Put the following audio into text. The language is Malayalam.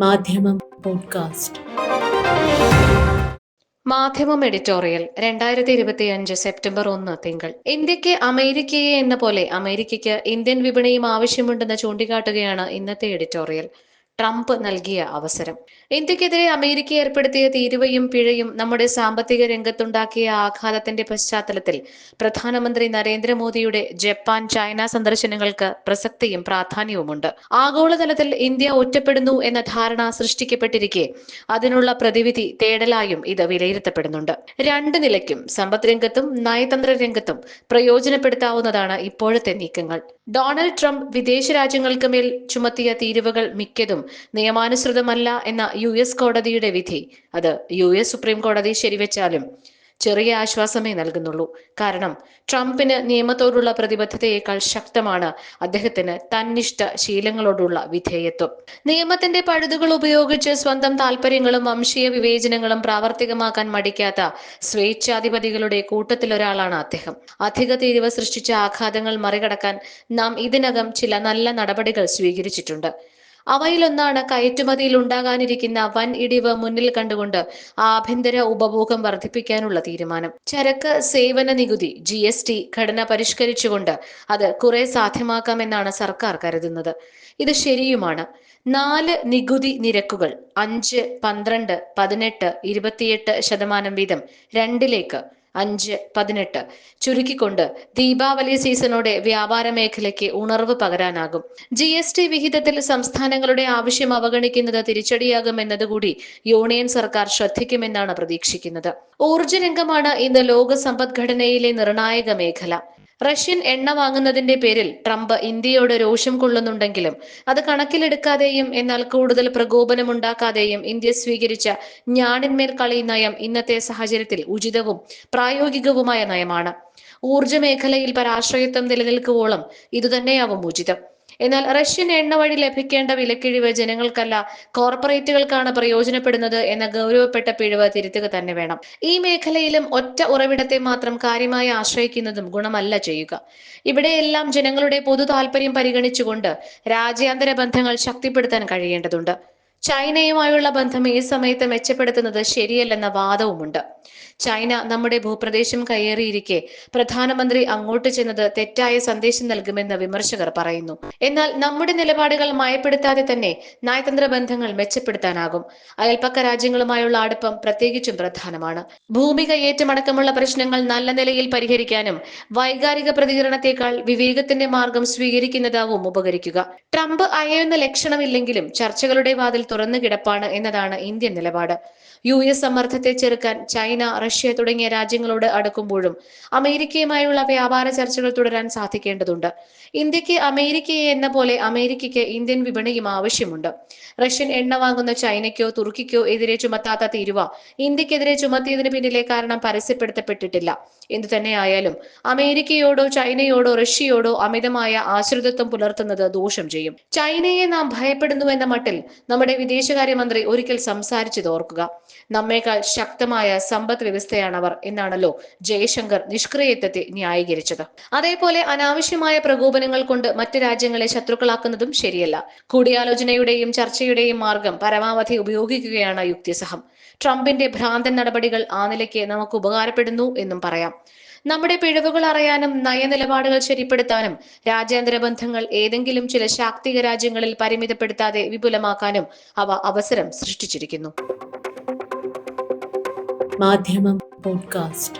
മാധ്യമം പോഡ്കാസ്റ്റ്. മാധ്യമം എഡിറ്റോറിയൽ രണ്ടായിരത്തി ഇരുപത്തി അഞ്ച് സെപ്റ്റംബർ ഒന്ന് തിങ്കൾ. ഇന്ത്യയ്ക്ക് അമേരിക്കയെ എന്ന പോലെ അമേരിക്കയ്ക്ക് ഇന്ത്യൻ വിപണിയും ആവശ്യമുണ്ടെന്ന് ചൂണ്ടിക്കാട്ടുകയാണ് ഇന്നത്തെ എഡിറ്റോറിയൽ. ട്രംപ് നൽകിയ അവസരം. ഇന്ത്യക്കെതിരെ അമേരിക്ക ഏർപ്പെടുത്തിയ തീരുവയും പിഴയും നമ്മുടെ സാമ്പത്തിക രംഗത്തുണ്ടാക്കിയ ആഘാതത്തിന്റെ പശ്ചാത്തലത്തിൽ പ്രധാനമന്ത്രി നരേന്ദ്രമോദിയുടെ ജപ്പാൻ ചൈന സന്ദർശനങ്ങൾക്ക് പ്രസക്തിയും പ്രാധാന്യവുമുണ്ട്. ആഗോളതലത്തിൽ ഇന്ത്യ ഒറ്റപ്പെടുന്നു എന്ന ധാരണ സൃഷ്ടിക്കപ്പെട്ടിരിക്കെ അതിനുള്ള പ്രതിവിധി തേടലായും ഇത് വിലയിരുത്തപ്പെടുന്നുണ്ട്. രണ്ട് നിലയ്ക്കും സമ്പദ് രംഗത്തും നയതന്ത്ര രംഗത്തും പ്രയോജനപ്പെടുത്താവുന്നതാണ് ഇപ്പോഴത്തെ നീക്കങ്ങൾ. ഡൊണാൾഡ് ട്രംപ് വിദേശ രാജ്യങ്ങൾക്ക് മേൽ ചുമത്തിയ തീരുവകൾ മിക്കതും നിയമാനുസൃതമല്ല എന്ന യു എസ് കോടതിയുടെ വിധി. അത് യു എസ് സുപ്രീം കോടതി ശരിവെച്ചാലും ചെറിയ ആശ്വാസമേ നൽകുന്നുള്ളൂ. കാരണം ട്രംപിന് നിയമത്തോടുള്ള പ്രതിബദ്ധതയേക്കാൾ ശക്തമാണ് അദ്ദേഹത്തിന് തന്നിഷ്ട ശീലങ്ങളോടുള്ള വിധേയത്വം. നിയമത്തിന്റെ പഴുതുകൾ ഉപയോഗിച്ച് സ്വന്തം താല്പര്യങ്ങളും വംശീയ വിവേചനങ്ങളും പ്രാവർത്തികമാക്കാൻ മടിക്കാത്ത സ്വേച്ഛാധിപതികളുടെ കൂട്ടത്തിലൊരാളാണ് അദ്ദേഹം. അധിക തീരുവ സൃഷ്ടിച്ച ആഘാതങ്ങൾ മറികടക്കാൻ നാം ഇതിനകം ചില നല്ല നടപടികൾ സ്വീകരിച്ചിട്ടുണ്ട്. അവയിലൊന്നാണ് കയറ്റുമതിയിൽ ഉണ്ടാകാനിരിക്കുന്ന വൻ ഇടിവ് മുന്നിൽ കണ്ടുകൊണ്ട് ആഭ്യന്തര ഉപഭോഗം വർദ്ധിപ്പിക്കാനുള്ള തീരുമാനം. ചരക്ക് സേവന നികുതി ജി എസ് ടി ഘടന പരിഷ്കരിച്ചുകൊണ്ട് അത് കുറെ സാധ്യമാക്കാമെന്നാണ് സർക്കാർ കരുതുന്നത്. ഇത് ശരിയുമാണ്. നാല് നികുതി നിരക്കുകൾ അഞ്ച് പന്ത്രണ്ട് പതിനെട്ട് ഇരുപത്തിയെട്ട് ശതമാനം വീതം രണ്ടിലേക്ക് അഞ്ച് പതിനെട്ട്. ചുരുക്കിക്കൊണ്ട് ദീപാവലി സീസണോടെ വ്യാപാര മേഖലയ്ക്ക് ഉണർവ് പകരാനാകും. ജി എസ് ടി വിഹിതത്തിൽ സംസ്ഥാനങ്ങളുടെ ആവശ്യം അവഗണിക്കുന്നത് തിരിച്ചടിയാകുമെന്നതുകൂടി യൂണിയൻ സർക്കാർ ശ്രദ്ധിക്കുമെന്നാണ് പ്രതീക്ഷിക്കുന്നത്. ഊർജ രംഗമാണ് ഇന്ന് ലോക സമ്പദ്ഘടനയിലെ നിർണായക മേഖല. റഷ്യൻ എണ്ണ വാങ്ങുന്നതിന്റെ പേരിൽ ട്രംപ് ഇന്ത്യയോട് രോഷം കൊള്ളുന്നുണ്ടെങ്കിലും അത് കണക്കിലെടുക്കാതെയും എന്നാൽ കൂടുതൽ പ്രകോപനമുണ്ടാക്കാതെയും ഇന്ത്യ സ്വീകരിച്ച ഞാണിന്മേൽ കളി നയം ഇന്നത്തെ സാഹചര്യത്തിൽ ഉചിതവും പ്രായോഗികവുമായ നയമാണ്. ഊർജ മേഖലയിൽ പരാശ്രയത്വം നിലനിൽക്കുവോളം ഇതുതന്നെയാവും ഉചിതം. എന്നാൽ റഷ്യൻ എണ്ണ വഴി ലഭിക്കേണ്ട വിലക്കിഴിവ് ജനങ്ങൾക്കല്ല കോർപ്പറേറ്റുകൾക്കാണ് പ്രയോജനപ്പെടുന്നത് എന്ന ഗൗരവപ്പെട്ട പിഴവ് തിരുത്തുക തന്നെ വേണം. ഈ മേഖലയിലും ഒറ്റ ഉറവിടത്തെ മാത്രം കാര്യമായി ആശ്രയിക്കുന്നതും ഗുണമല്ല ചെയ്യുക. ഇവിടെയെല്ലാം ജനങ്ങളുടെ പൊതു താല്പര്യം പരിഗണിച്ചുകൊണ്ട് രാജ്യാന്തര ബന്ധങ്ങൾ ശക്തിപ്പെടുത്താൻ കഴിയേണ്ടതുണ്ട്. ചൈനയുമായുള്ള ബന്ധം ഈ സമയത്ത് മെച്ചപ്പെടുത്തുന്നത് ശരിയല്ലെന്ന വാദവുമുണ്ട്. ചൈന നമ്മുടെ ഭൂപ്രദേശം കയ്യേറിയിരിക്കെ പ്രധാനമന്ത്രി അങ്ങോട്ട് ചെന്നത് തെറ്റായ സന്ദേശം നൽകുമെന്ന് വിമർശകർ പറയുന്നു. എന്നാൽ നമ്മുടെ നിലപാടുകൾ മയപ്പെടുത്താതെ തന്നെ നയതന്ത്ര ബന്ധങ്ങൾ മെച്ചപ്പെടുത്താനാകും. അയൽപ്പക്ക രാജ്യങ്ങളുമായുള്ള അടുപ്പം പ്രത്യേകിച്ചും പ്രധാനമാണ്. ഭൂമി കയ്യേറ്റമടക്കമുള്ള പ്രശ്നങ്ങൾ നല്ല നിലയിൽ പരിഹരിക്കാനും വൈകാരിക പ്രതികരണത്തെക്കാൾ വിവേകത്തിന്റെ മാർഗം സ്വീകരിക്കുന്നതാവും ഉപകരിക്കുക. ട്രംപ് അയയുന്ന ലക്ഷണമില്ലെങ്കിലും ചർച്ചകളുടെ വാതിൽ തുറന്നു കിടപ്പാണ് എന്നതാണ് ഇന്ത്യൻ നിലപാട്. യു എസ് സമ്മർദ്ദത്തെ ചെറുക്കാൻ ചൈന റഷ്യ തുടങ്ങിയ രാജ്യങ്ങളോട് അടുക്കുമ്പോഴും അമേരിക്കയുമായുള്ള വ്യാപാര ചർച്ചകൾ തുടരാൻ സാധിക്കേണ്ടതുണ്ട്. ഇന്ത്യയ്ക്ക് അമേരിക്കയെ എന്ന പോലെ അമേരിക്കയ്ക്ക് ഇന്ത്യൻ വിപണിയും ആവശ്യമുണ്ട്. റഷ്യൻ എണ്ണ വാങ്ങുന്ന ചൈനയ്ക്കോ തുർക്കിക്കോ എതിരെ ചുമത്താത്ത തീരുവ ഇന്ത്യക്കെതിരെ ചുമത്തിയതിന് പിന്നിലെ കാരണം പരസ്യപ്പെടുത്തപ്പെട്ടിട്ടില്ല. എന്തു തന്നെയായാലും അമേരിക്കയോടോ ചൈനയോടോ റഷ്യയോടോ അമിതമായ ആശ്രിതത്വം പുലർത്തുന്നത് ദോഷം ചെയ്യും. ചൈനയെ നാം ഭയപ്പെടുന്നു എന്ന മട്ടിൽ നമ്മുടെ വിദേശകാര്യമന്ത്രി ഒരിക്കൽ സംസാരിച്ചത് ഓർക്കുക. നമ്മേക്കാൾ ശക്തമായ സമ്പദ് വ്യവസ്ഥയാണ് അവർ എന്നാണല്ലോ ജയശങ്കർ നിഷ്ക്രിയത്വത്തെ ന്യായീകരിച്ചത്. അതേപോലെ അനാവശ്യമായ പ്രകോപനങ്ങൾ കൊണ്ട് മറ്റു രാജ്യങ്ങളെ ശത്രുക്കളാക്കുന്നതും ശരിയല്ല. കൂടിയാലോചനയുടെയും ചർച്ചയുടെയും മാർഗം പരമാവധി ഉപയോഗിക്കുകയാണ് യുക്തിസഹം. ട്രംപിന്റെ ഭ്രാന്തൻ നടപടികൾ ആ നിലയ്ക്ക് നമുക്ക് ഉപകാരപ്പെടുന്നു എന്നും പറയാം. നമ്മുടെ പിഴവുകൾ അറിയാനും നയനിലപാടുകൾ ശരിപ്പെടുത്താനും രാജ്യാന്തര ബന്ധങ്ങൾ ഏതെങ്കിലും ചില ശാക്തിക രാജ്യങ്ങളിൽ പരിമിതപ്പെടുത്താതെ വിപുലമാക്കാനും അവ അവസരം സൃഷ്ടിച്ചിരിക്കുന്നു. മാധ്യമം പോഡ്കാസ്റ്റ്.